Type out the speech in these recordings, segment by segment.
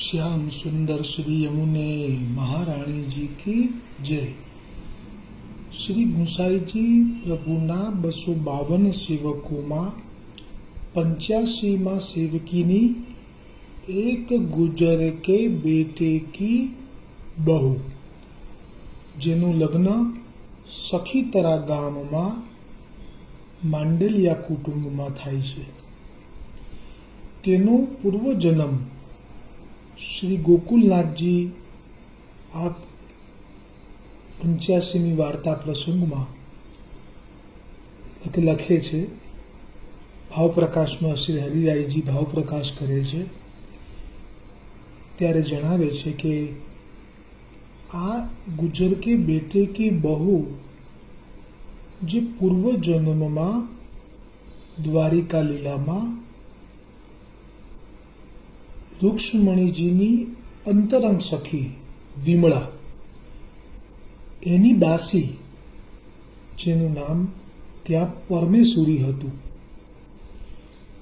શ્યામ સુંદર શ્રી યમુને મહારાણી જી કી જય શ્રી ગુસાઈજી પ્રભુના બસો બાવન સેવકોમાં પંચ્યાસીમાં સેવકીની એક ગુજર કે બેટે કી બહુ જેનું લગ્ન સખીતરા ગામમાં માંડલિયા કુટુંબમાં થાય છે તેનો પૂર્વજન્મ શ્રી ગોકુલનાથજી આ પંચ્યાસીમી વાર્તા પ્રસંગમાં લખે છે ભાવપ્રકાશમાં શ્રી હરિરાયજી ભાવપ્રકાશ કરે છે ત્યારે જણાવે છે કે આ ગુજર કે બેટે કે બહુ જે પૂર્વજન્મમાં દ્વારિકા લીલામાં રૂક્ષ્મણીજીની અંતરંગ સખી વિમળા. એની દાસી, જેનું નામ ત્યાં પરમેશ્વરી હતું.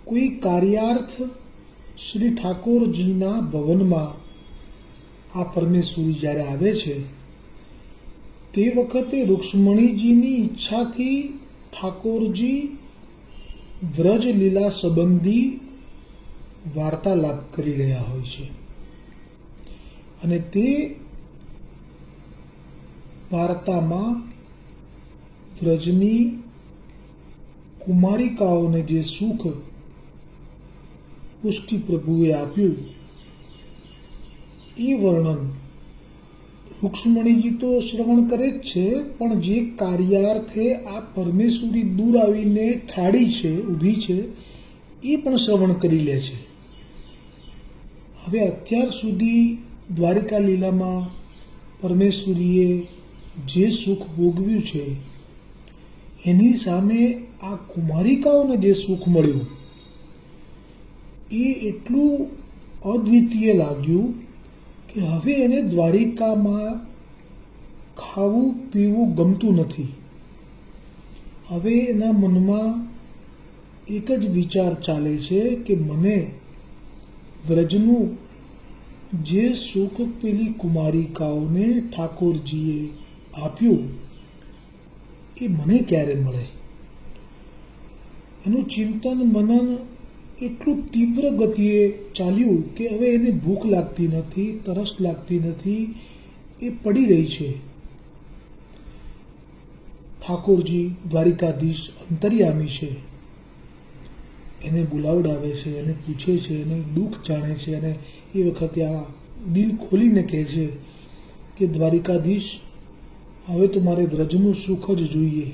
કોઈ કાર્યાર્થ શ્રી ઠાકોરજીના ભવનમાં આ પરમેશ્વરી જ્યારે આવે છે, તે વખતે રૂક્ષ્મણીજીની ઈચ્છાથી ઠાકોરજી વ્રજ લીલા સંબંધી વાર્તાલાપ કરી રહ્યા હોય છે. અને તે વાર્તામાં વ્રજની કુમારિકાઓને જે સુખ પુષ્ટિ પ્રભુએ આપ્યું એ વર્ણન રૂક્ષ્મણીજી તો શ્રવણ કરે જ છે, પણ જે કાર્યાર્થે આ પરમેશ્વરી દૂર આવીને ઠાડી છે, ઊભી છે એ પણ શ્રવણ કરી લે છે. હવે અત્યાર સુધી દ્વારિકા લીલામાં પરમેશ્વરીએ જે સુખ ભોગવ્યું છે, એની સામે આ કુમારિકાઓને જે સુખ મળ્યું, એ એટલું અદ્વિતીય લાગ્યું કે હવે એને દ્વારિકામાં ખાવું, પીવું ગમતું નથી. હવે એના મનમાં એક જ વિચાર ચાલે છે કે મને વ્રજનું જે સુખ પેલી કુમારિકાઓને ઠાકોરજીએ આપ્યું, એ મને ક્યારે મળે? એનું ચિંતન મનન એટલું તીવ્ર ગતિએ ચાલ્યું કે હવે એને ભૂખ લાગતી નથી, તરસ લાગતી નથી, એ પડી રહી છે. ઠાકોરજી દ્વારિકાધીશ અંતર્યામી છે. એને બોલાવડાવે છે, એને પૂછે છે, એને દુઃખ જાણે છે અને એ વખતે આ દિલ ખોલીને કહે છે કે, દ્વારિકાધીશ, હવે તો મારે વ્રજનું સુખ જ જોઈએ.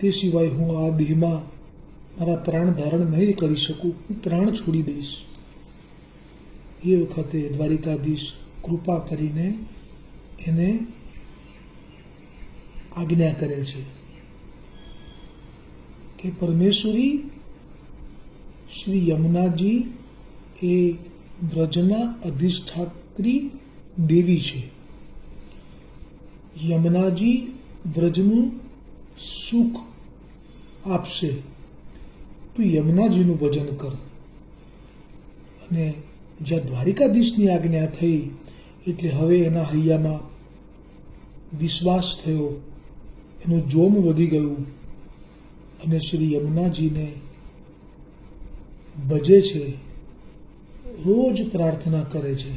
તે સિવાય હું આ દેહમાં મારા પ્રાણ ધારણ નહીં કરી શકું. હું પ્રાણ છોડી દઈશ. એ વખતે દ્વારિકાધીશ કૃપા કરીને એને આજ્ઞા કરે છે કે, પરમેશ્વરી શ્રી યમુનાજી એ વ્રજના અધિષ્ઠાત્રી દેવી છે. યમુનાજી વ્રજનું સુખ આપશે. તું યમુનાજીનું ભજન કર. અને જ્યાં દ્વારિકાધીશની આજ્ઞા થઈ, એટલે હવે એના હૈયામાં વિશ્વાસ થયો. એનું જોમ વધી ગયું. અને શ્રી યમુનાજીને ભજે છે રોજ પ્રાર્થના કરે છે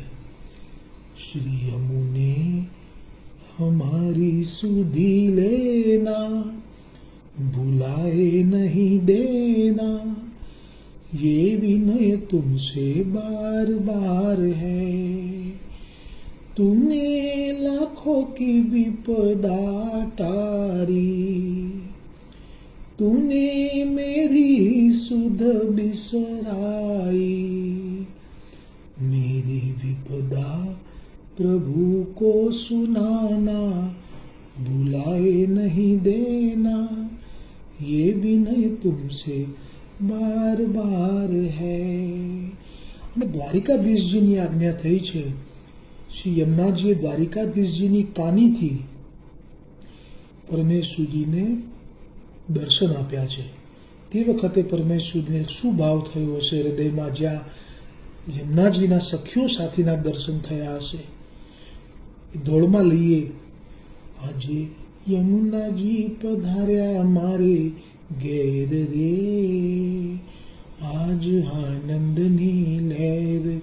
શ્રી યમુને हमारी सुधी लेना भुलाए नहीं देना ये विनय तुमसे बार बार है तूने लाखों की विपदा टारी तूने मेरी सुध बिसराई मेरी विपदा प्रभु को सुनाना भुलाए नहीं देना ये विनय तुमसे बार बार है અને દ્વારિકાધીશજીની આજ્ઞા થઈ છે શ્રી યમુનાજીએ દ્વારિકાધીશજીની કાનીથી પરમેશ્વરીને દર્શન આપ્યા છે. તે વખતે પરમેશ્વરને શું ભાવ થયો હશે? હૃદયમાં જ્યાં યમુનાજીના સખીઓ સાથેના દર્શન થયા હશે? એ દોડમાં લઈએ. આજે યમુનાજી પધાર્યા મારે ઘેર રે આજ આનંદની લહેર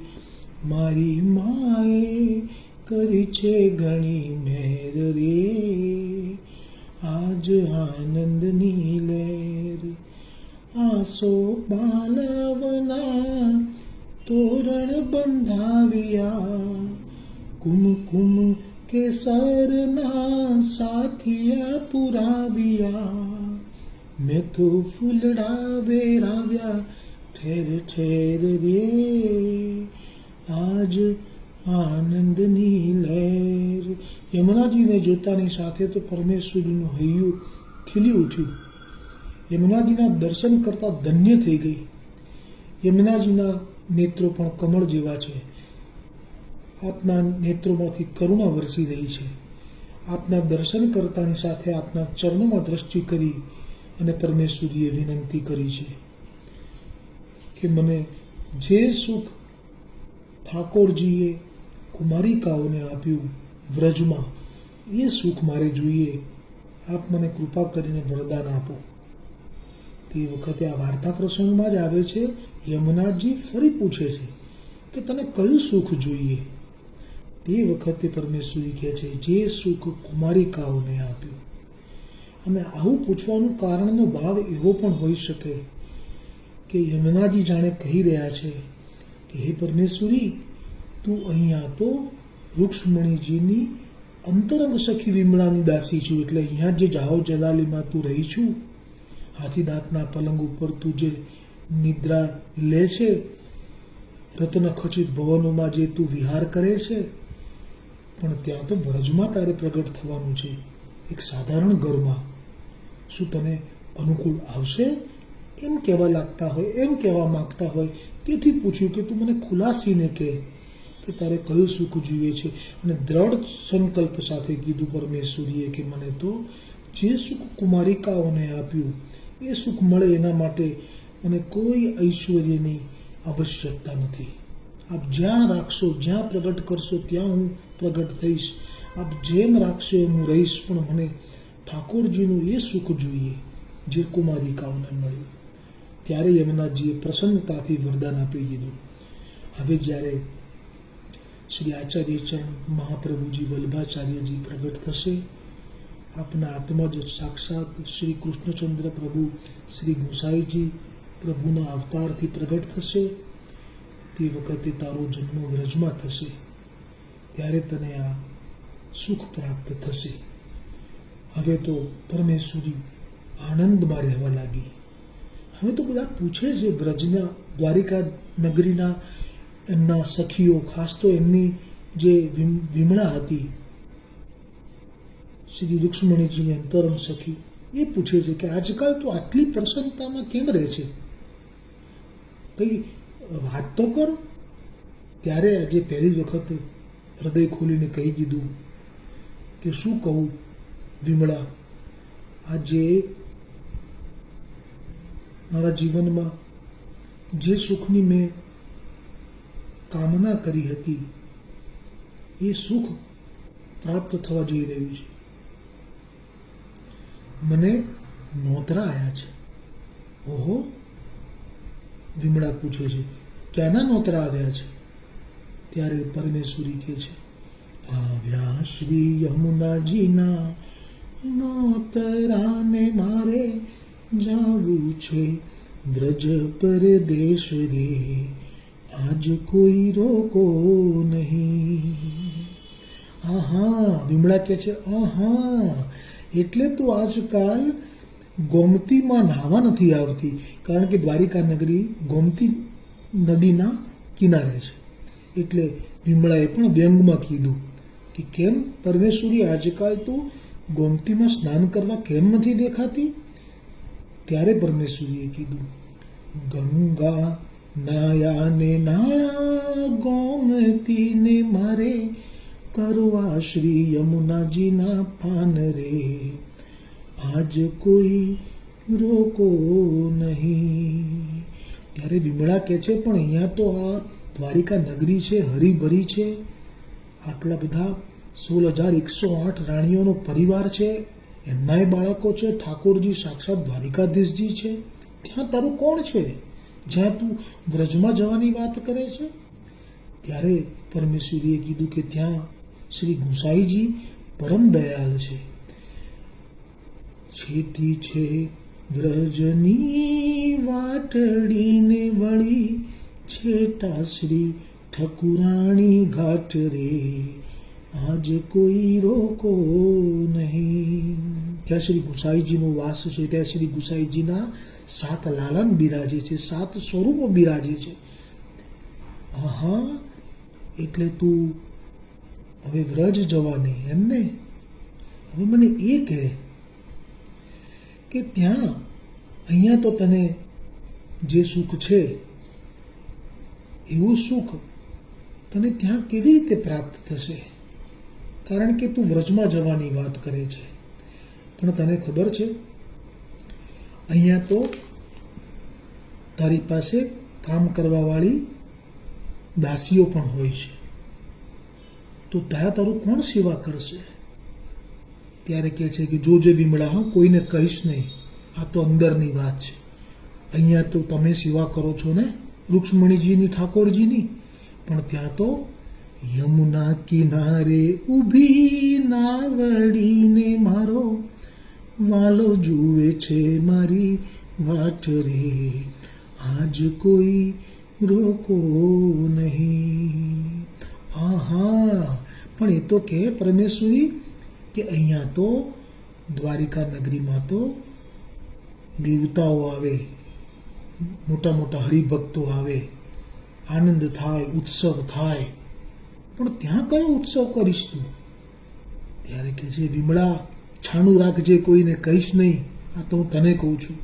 મારી માએ કરી છે ઘણી મેર રે આજ આનંદની લહેર આસો બાલવના તોરણ બંધાવ્યા કુમકુમ કેસરના સાથિયા પુરાવ્યા મેં તો ફૂલડા વેરાવ્યા ઠેર ઠેર રે આજ આનંદની લહેર યમુનાજીને જોતાની સાથે તો પરમેશ્વરીનું હૈયું ખીલી ઉઠ્યું. યમુનાજીના દર્શન કરતા ધન્ય થઈ ગઈ. યમુનાજીના નેત્રો પણ કમળ જેવા છે. આપના નેત્રોમાંથી કરુણા વરસી રહી છે. આપના દર્શન કરતાની સાથે આપના ચરણોમાં દ્રષ્ટિ કરી અને પરમેશ્વરીએ વિનંતી કરી છે કે મને જે સુખ ઠાકોરજીએ કુમારિકાઓને આપ્યું વ્રજમાં. એ સુખ મારે જોઈએ. આપ મને કૃપા કરીને વરદાન આપો. તે વખતે આ વાર્તા પ્રસંગમાં જ આવે છે. યમુનાથજી ફરી પૂછે છે કે તને કયું સુખ જોઈએ? તે વખતે પરમેશ્વરી કહે છે, જે સુખ કુમારિકાઓને આપ્યું. અને આવું પૂછવાનું કારણનો ભાવ એવો પણ હોઈ શકે કે યમુનાજી જાણે કહી રહ્યા છે કે, હે પરમેશ્વરી, તું અહીંયા તો રૂક્ષ્મણીજીની અંતરંગ સખી વિમળાની દાસી છું. એટલે અહીંયા જે જાહો જલાલીમાં તું રહી છું, હાથી દાંતના પલંગ ઉપર તું જે નિદ્રા લે છે રત્ન ખચિત ભવનોમાં જે તું વિહાર કરે છે, પણ ત્યાં તો વ્રજમાં તારે પ્રગટ થવાનું છે. એક સાધારણ ઘરમાં. શું તને અનુકૂળ આવશે? એમ કહેવા લાગતા હોય, એમ કહેવા માંગતા હોય. તેથી પૂછ્યું કે તું મને ખુલાસીને કહે. કે તારે કયું સુખ જોઈએ છે? અને દ્રઢ સંકલ્પ સાથે કીધું પરમેશ્વરીએ કે મને તો જે સુખ કુમારિકાઓને આપ્યું, એ સુખ મળે એના માટે મને કોઈ ઐશ્વર્યની આવશ્યકતા નથી. આપ જ્યાં રાખશો, જ્યાં પ્રગટ કરશો, ત્યાં હું પ્રગટ થઈશ. આપ જેમ રાખશો એમ હું રહીશ, પણ મને ઠાકોરજીનું એ સુખ જોઈએ જે કુમારિકાઓને મળ્યું. ત્યારે યમુનાજીએ પ્રસન્નતાથી વરદાન આપી દીધું. હવે જ્યારે શ્રી આચાર્યચરણ મહાપ્રભુજી વલ્ભાચાર્યજી પ્રગટ થશે. આપના આત્મા જ સાક્ષાત શ્રી કૃષ્ણચંદ્ર પ્રભુ શ્રી ગુસાઈજી પ્રભુના અવતારથી પ્રગટ થશે. તે વખતે તારો જન્મ વ્રજમાં થશે. ત્યારે તને આ સુખ પ્રાપ્ત થશે. હવે તો પરમેશ્વરી આનંદમાં રહેવા લાગી. હવે તો બધા પૂછે છે વ્રજના દ્વારિકા નગરીના એમના સખીઓ, ખાસ તો એમની જે વિમ- વિમળા હતી, શ્રી રુક્ષ્મણીજીની અંતરંગ સખી, એ પૂછે છે કે આજકાલ તો આટલી પ્રસન્નતામાં કેમ રહે છે? કઈ વાત તો કર. ત્યારે આજે પહેલી વખત હૃદય ખોલીને કહી દીધું કે શું કહું, વિમળા, આજે મારા જીવનમાં જે સુખની મેં કામના કરી હતી. એ સુખ પ્રાપ્ત થવા જઈ રહ્યું છે. મને નોતરા આવ્યા છે. ઓહો! વિમળા પૂછે છે, ક્યાંના નોતરા આવ્યા છે? ત્યારે પરમેશ્વરી કહે છે, આવ્યા શ્રી યમુનાજીના નોતરાને મારે જાવું છે. વ્રજ પરદેશ રે. આજ કોઈ રોકો નહીં. આહા, વિમળા કે છે, આહા, એટલે તો આજકાલ ગોમતીમાં નાહવા નથી આવતી, કારણ કે દ્વારિકા નગરી ગોમતી નદીના કિનારે છે. એટલે વિમળાએ પણ વ્યંગમાં કીધું કે, કેમ પરમેશ્વરી આજકાલ તો ગોમતીમાં સ્નાન કરવા કેમ નથી દેખાતી? ત્યારે પરમેશ્વરીએ કીધું, ગંગા નાયા ને ગોમતીને મારે કરવા શ્રી યમુનાજીના પાન રે. આજ કોઈ રોકો નહીં. ત્યારે વિમળા કહે છે, પણ અહીંયા તો આ દ્વારિકા નગરી છે, હરીભરી છે. આટલા બધા સોળ હજાર એકસો આઠ રાણીઓનો પરિવાર છે. એમનાય બાળકો છે, ઠાકોરજી સાક્ષાત દ્વારિકાધીશજી છે. ત્યાં તારું કોણ છે? જ્યાં તું વ્રજમાં જવાની વાત કરે છે? ત્યારે પરમેશ્વરીએ કીધું કે ત્યાં શ્રી ગુસાઈજી પરમ દયાલ છે. છેટી છે વ્રજની વાટડીને વળી છેટા શ્રી ઠકુરાણી ઘાટ રે. આજ કોઈ રોકો નહીં. ત્યાં શ્રી ગુસાઈજીનો વાસ છે, ત્યાં શ્રી ગુસાઈજીના સાત લાલન બિરાજે છે, સાત સ્વરૂપો બિરાજે છે. હા એટલે તું હવે વ્રજ જવાની, એમ ને? હવે મને એ કહે કે ત્યાં અહીંયા તો તને જે સુખ છે, એવું સુખ તને ત્યાં કેવી રીતે પ્રાપ્ત થશે? કારણ કે તું વ્રજમાં જવાની વાત કરે છે. પણ તને ખબર છે? અહીંયા તો તારી પાસે કામ કરવાવાળી દાસીઓ પણ હોય છે. તો ત્યાં તારું કોણ સેવા કરશે? ત્યારે કહે છે કે જોજે વિમળા, હું, કોઈને કહીશ નહીં. આ તો અંદરની વાત છે. અહીંયા તો તમે સેવા કરો છો ને, રૂક્ષ્મણીજીની, ઠાકોરજીની? પણ ત્યાં તો યમુના કિનારે ઊભી નાવડીને મારો વાલો જુએ છે મારી વાટ રે. આજ કોઈ રોકો નહીં. આહા, પણ એ તો કે પરમેશ્વરી કે અહીંયા તો દ્વારિકા નગરીમાં તો દેવતાઓ આવે, મોટા મોટા હરિભક્તો આવે, આનંદ થાય, ઉત્સવ થાય. પણ ત્યાં કયો ઉત્સવ કરીશ તું? ત્યારે કે છે, વિમળા છાણું રાખજે, કોઈને કહીશ નહીં. આ તો હું તને કહું છું.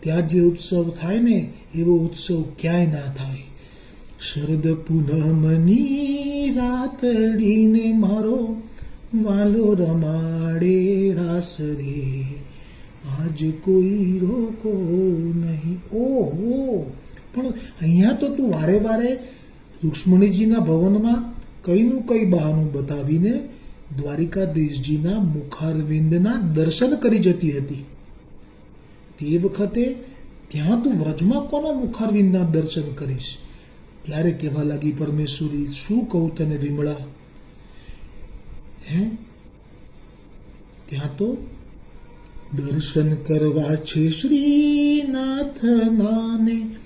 ત્યાં જે ઉત્સવ થાય ને, એવો ઉત્સવ ક્યાંય ના થાય. શરદ પૂનમની રાતડીને મારો વાલો રમાડે રાસ રે આજ કોઈ રોકો નહીં. ઓહો! પણ અહીંયા તો તું વારે વારે રુક્ષ્મણીજીના ભવનમાં કઈનું કઈ બહાનું બતાવીને દ્વારિકાધીશજીના મુખારવિંદના દર્શન કરી જતી હતી. તે વખતે ત્યાં તું વ્રજમાં કોના મુખારવિંદના દર્શન કરીશ? ત્યારે કહેવા લાગી પરમેશ્વરી, શું કહું તને વિમળા? હે? ત્યાં તો દર્શન કરવા છે શ્રીનાથનાને,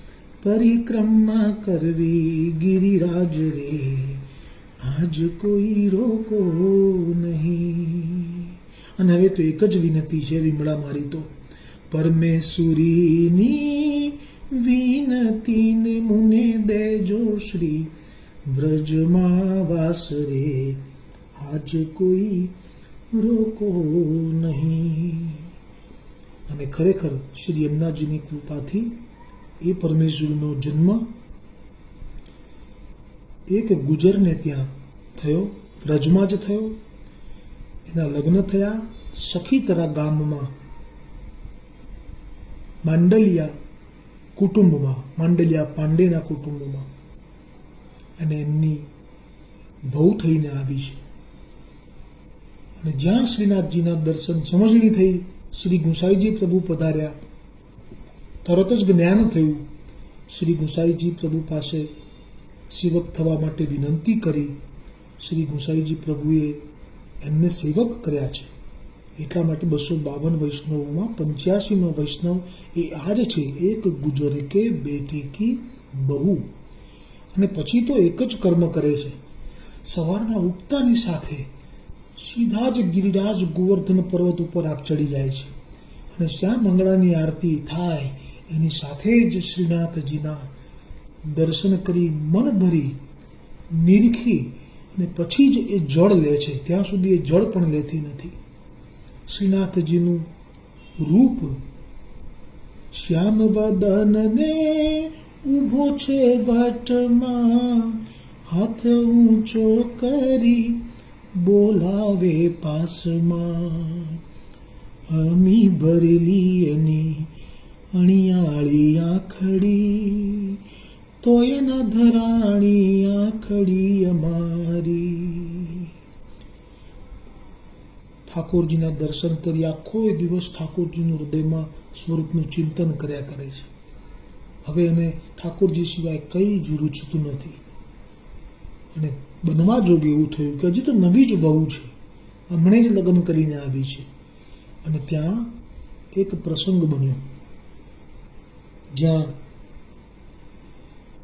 પરિક્રમા કરવી ગિરિરાજ રે. આજ કોઈ રોકો નહીં. અને હવે તો એક જ વિનંતી છે વિમળા મારી તો. પરમેશ્વરીની વિનતીને મુને દેજો શ્રી. વ્રજમાં વાસ રે આજ કોઈ રોકો નહીં. અને ખરેખર શ્રી યમુનાજીની કૃપાથી એ પરમેશ્વરનો જન્મ એક ગુજરને ત્યાં થયો, વ્રજમાં જ થયો. એના લગ્ન થયા, સખીતરા ગામમાં, માંડલિયા કુટુંબમાં, માંડલિયા પાંડેના કુટુંબમાં. અને એમની વહુ થઈને આવી છે. અને જ્યાં શ્રીનાથજીના દર્શન સમજણી થઈ, શ્રી ગુસાઈજી પ્રભુ પધાર્યા. તરત જ જ્ઞાન થયું, શ્રી ગુસાઈજી પ્રભુ પાસે સેવક થવા માટે વિનંતી કરી શ્રી ગુસાઈજી પ્રભુએ એમને સેવક કર્યા છે. એટલા માટે બસો બાવન વૈષ્ણવોમાં પંચ્યાસીનો વૈષ્ણવ એ આ જ છે, એક ગુજરે કે બેટી કી બહુ. અને પછી તો એક જ કર્મ કરે છે. સવારના ઉગતાની સાથે સીધા જ ગિરિરાજ ગોવર્ધન પર્વત ઉપર આપ ચડી જાય છે. અને શ્યામ મંગળાની આરતી થાય, એની સાથે જ શ્રીનાથજીના દર્શન કરી મન ભરી નિરખી અને પછી જ એ જળ લે છે. ત્યાં સુધી એ જળ પણ લેતી નથી. શ્રીનાથજીનું રૂપ શ્યામ વદનને ઊભો છે વાટમાં, હાથ ઊંચો કરી બોલાવે પાસમાં. અમી ભરેલી એની અણિયાળી આખડી તો એના ધરાણી આખડી અમારી ઠાકોરજીના દર્શન કરી આખો દિવસ ઠાકોરજીનું હૃદયમાં સ્વરૂપનું ચિંતન કર્યા કરે છે. હવે એને ઠાકોરજી સિવાય કંઈ જ રૂચતું નથી. અને બનવા જોગે એવું થયું કે હજી તો નવી જ વહુ છે. હમણે જ લગ્ન કરીને આવી છે. અને ત્યાં એક પ્રસંગ બન્યો. જ્યાં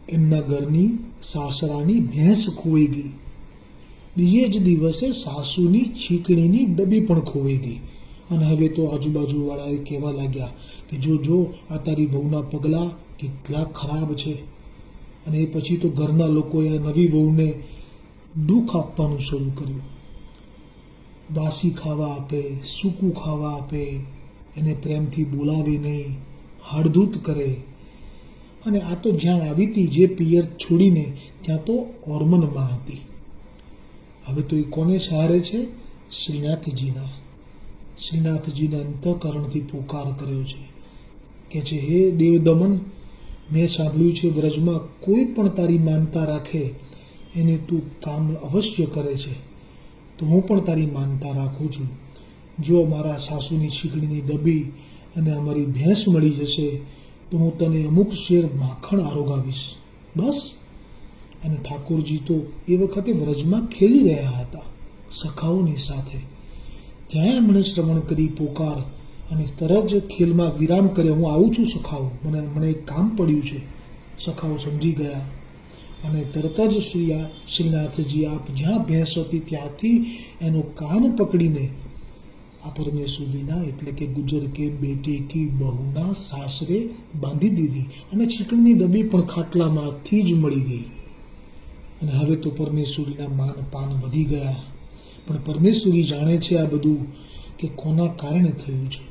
એમના ઘરની સાસરાની ભેંસ ખોવાઈ ગઈ બીજે જ દિવસે સાસુની છીકણીની ડબ્બી પણ ખોવાઈ ગઈ અને હવે તો આજુબાજુવાળાએ કહેવા લાગ્યા કે જો જો આ તારી વહુના પગલાં કેટલા ખરાબ છે અને એ પછી તો ઘરના લોકોએ નવી વહુને દુઃખ આપવાનું શરૂ કર્યું વાસી ખાવા આપે સૂકું ખાવા આપે એને પ્રેમથી બોલાવે નહીં હળદૂત કરે અને આ તો જ્યાં આવી હતી જે પિયર છોડીને, ત્યાં તો ઓર્મનમાં હતી. હવે તો એ કોને સહારે છે? શ્રીનાથજીના. શ્રીનાથજીના અંતઃકરણથી પોકાર કર્યો છે. કે છે, હે દેવ દમન મેં સાંભળ્યું છે વ્રજમાં કોઈ પણ તારી માનતા રાખે, એને તું કામ અવશ્ય કરે છે. તો હું પણ તારી માનતા રાખું છું. જો મારા સાસુની છીકડીની ડબ્બી અને અમારી ભેંસ મળી જશે તો હું તને અમુક શેર માખણ આરોગાવીશ. બસ. અને ઠાકોરજી તો એ વખતે વ્રજમાં ખેલી રહ્યા હતા, સખાઓની સાથે. જ્યાં એમણે શ્રવણ કરી પોકાર અને તરત જ ખેલમાં વિરામ કર્યો, હું આવું છું સખાઓ. મને મને એક કામ પડ્યું છે. સખાઓ સમજી ગયા. અને તરત જ શ્રી શ્રીનાથજી આપ જ્યાં ભેંસ હતી ત્યાંથી એનો કાન પકડીને આ પરમેશ્વરીના એટલે કે ગુજર કે બેટી કી બહુના સાસરે બાંધી દીધી અને ચીકણની ડબ્બી પણ ખાટલામાંથી જ મળી ગઈ. અને હવે તો પરમેશ્વરીના માન પાન વધી ગયા. પણ પરમેશ્વરી જાણે છે આ બધું કે કોના કારણે થયું છે?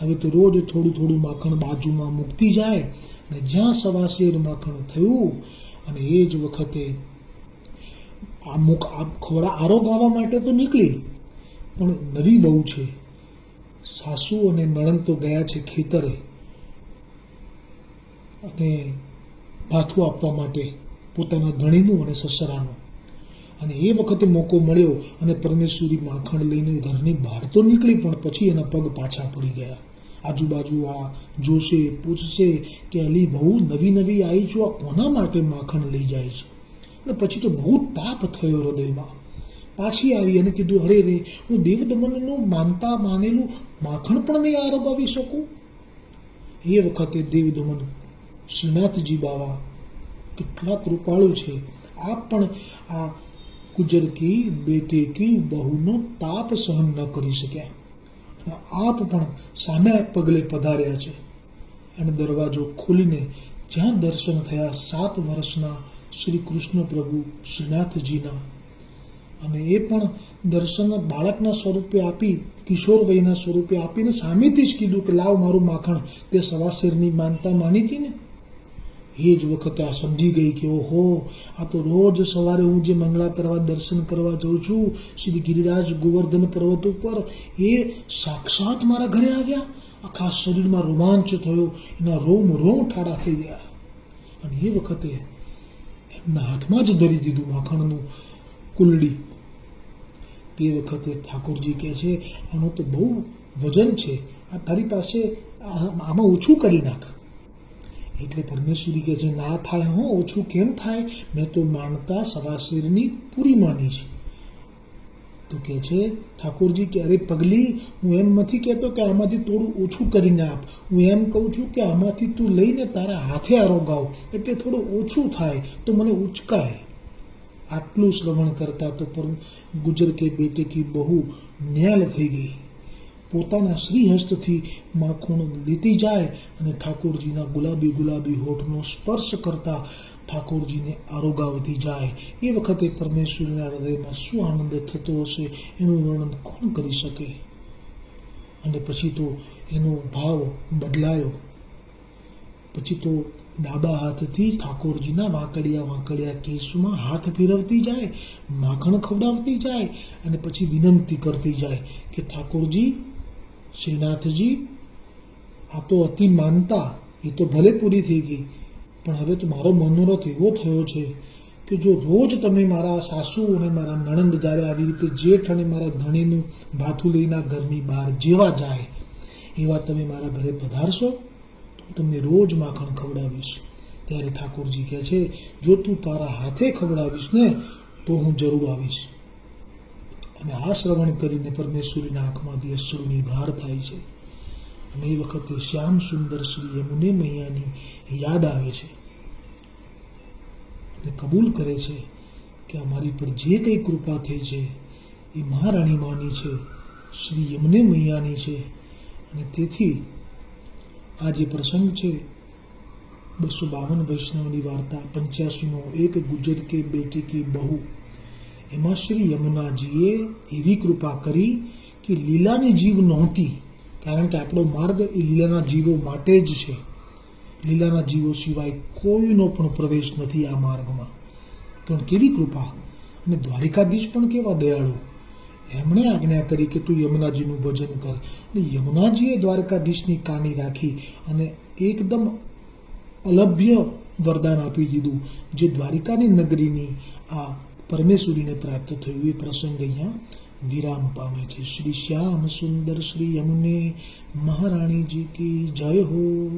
હવે તો રોજ થોડું થોડું માખણ બાજુમાં મૂકતી જાય અને જ્યાં સવાશેર માખણ થયું અને એ જ વખતે આ મુક આ ખોડા આરોગાવા માટે તો નીકળી. પણ નવી બહુ છે. સાસુ અને નણંદ તો ગયા છે ખેતરે. અને ભાથું આપવા માટે પોતાના ધણીનું અને સસરાનું. અને એ વખતે મોકો મળ્યો અને પરમેશ્વરી માખણ લઈને ઘરની બહાર તો નીકળી પણ પછી એના પગ પાછા પડી ગયા. આજુબાજુ આ જોશે, પૂછશે કે અલી બહુ નવી નવી આવી છું, આ કોના માટે માખણ લઈ જાય છે? અને પછી તો બહુ તાપ થયો હૃદયમાં. પાછી આવી અને કીધું, અરે રે, હું દેવદમનનું માનતા માનેલું માખણ પણ નહીં આરોગાવી શકું? એ વખતે દેવદમન, શ્રીનાથજી બાવા કેટલા કૃપાળુ છે. આપ પણ આ ગુજર કી બેટે કી બહુનો તાપ સહન ન કરી શક્યા. આપ પણ સામે પગલે પધાર્યા છે. અને દરવાજો ખોલીને જ્યાં દર્શન થયા સાત વર્ષના શ્રી કૃષ્ણ પ્રભુ શ્રીનાથજીના અને એ પણ દર્શન બાળકના સ્વરૂપે આપી, કિશોર વયના સ્વરૂપે આપીને સામેથી જ કીધું કે, લાવ મારું માખણ. તે સવા શેરની માનતા માની ને? એ જ વખતે આ સમજી ગઈ કે, ઓહો, આ તો રોજ સવારે હું જે મંગળા કરવા દર્શન કરવા જાઉં છું, શ્રી ગિરિરાજ ગોવર્ધન પર્વત ઉપર, એ સાક્ષાત મારા ઘરે આવ્યા. આખા શરીરમાં રોમાંચ થયો, એના રોમ રોમ ઠાડા થઈ ગયા. અને એ વખતે એમના હાથમાં જ ધરી દીધું માખણનું કુલડી તે વખતે ઠાકોરજી કહે છે આનું તો બહુ વજન છે. આ તારી પાસે આમાં ઓછું કરી નાખ. એટલે પરમેશ્વરી કહે છે, ના થાય હું, ઓછું કેમ થાય? મેં તો માનતા સવાશેરની પૂરી માની છે. તો કહે છે, ઠાકોરજી કે અરે પગલી હું એમ નથી કહેતો કે આમાંથી થોડું ઓછું કરીને આપ. હું એમ કહું છું કે આમાંથી તું લઈને તારા હાથે આરોગાવ એટલે થોડું ઓછું થાય તો મને ઉચકાય. આટલું શ્રવણ કરતા તો પર ગુજર કે બેટે કી બહુ ન્યાલ થઈ ગઈ. પોતાના શ્રીહસ્તથી માખણ લેતી જાય અને ઠાકોરજીના ગુલાબી ગુલાબી હોઠનો સ્પર્શ કરતા ઠાકોરજીને આરોગા વધી જાય. એ વખતે પરમેશ્વરના હૃદયમાં શું આનંદ થતો હશે એનું વર્ણન કોણ કરી શકે? અને પછી તો એનો ભાવ બદલાયો. પછી તો ડાબા હાથથી ઠાકોરજીના વાંકડિયા વાંકડિયા કેસમાં હાથ ફેરવતી જાય, માખણ ખવડાવતી જાય અને પછી વિનંતી કરતી જાય કે ઠાકોરજી, શ્રીનાથજી, આ તો અતિ માનતા, એ તો ભલે પૂરી થઈ ગઈ, પણ હવે તો મારો મનોરથ એવો થયો છે કે જો રોજ તમે મારા સાસુ અને મારા નણંદ જ્યારે આવી રીતે જેઠ અને મારા ધણીનું ભાથું લઈને ઘરની બહાર જેવા જાય, એવા તમે મારા ઘરે પધારશો? હું તમને રોજ માખણ ખવડાવીશ. ત્યારે ઠાકોરજી કહે છે, જો તું તારા હાથે ખવડાવીશ ને, તો હું જરૂર આવીશ. અને આ શ્રવણ કરીને પરમેશ્વરીના આંખમાંથી અશ્રુની ધાર થાય છે. અને એ વખતે શ્યામ સુંદર શ્રી યમુને મૈયાની યાદ આવે છે. અને કબૂલ કરે છે કે અમારી પર જે કંઈ કૃપા થઈ છે, એ મહારાણી માની છે, શ્રી યમુને મૈયાની છે. અને તેથી આ જે પ્રસંગ છે. બસો બાવન વૈષ્ણવની વાર્તા, પંચ્યાસીનો એક ગુજર કે બેટી કી બહુ. એમાં શ્રી યમુનાજીએ એવી કૃપા કરી કે લીલાની જીવ નહોતી, કારણ કે આપણો માર્ગ એ લીલાના જીવો માટે જ છે. લીલાના જીવો સિવાય કોઈનો પણ પ્રવેશ નથી આ માર્ગમાં. પણ કેવી કૃપા? અને દ્વારિકાધીશ પણ કેવા દયાળુ? એમણે આજ્ઞા કરી કે તું યમુનાજીનું ભજન કર. અને યમુનાજીએ દ્વારકાધીશની કાણી રાખી અને એકદમ અલભ્ય વરદાન આપી દીધું. જે દ્વારિકાની નગરીની આ પરમેશ્વરીને પ્રાપ્ત થયું. એ પ્રસંગ અહીંયા વિરામ પામે છે. શ્રી શ્યામ સુંદર શ્રી યમુને મહારાણીજી કી જય હો.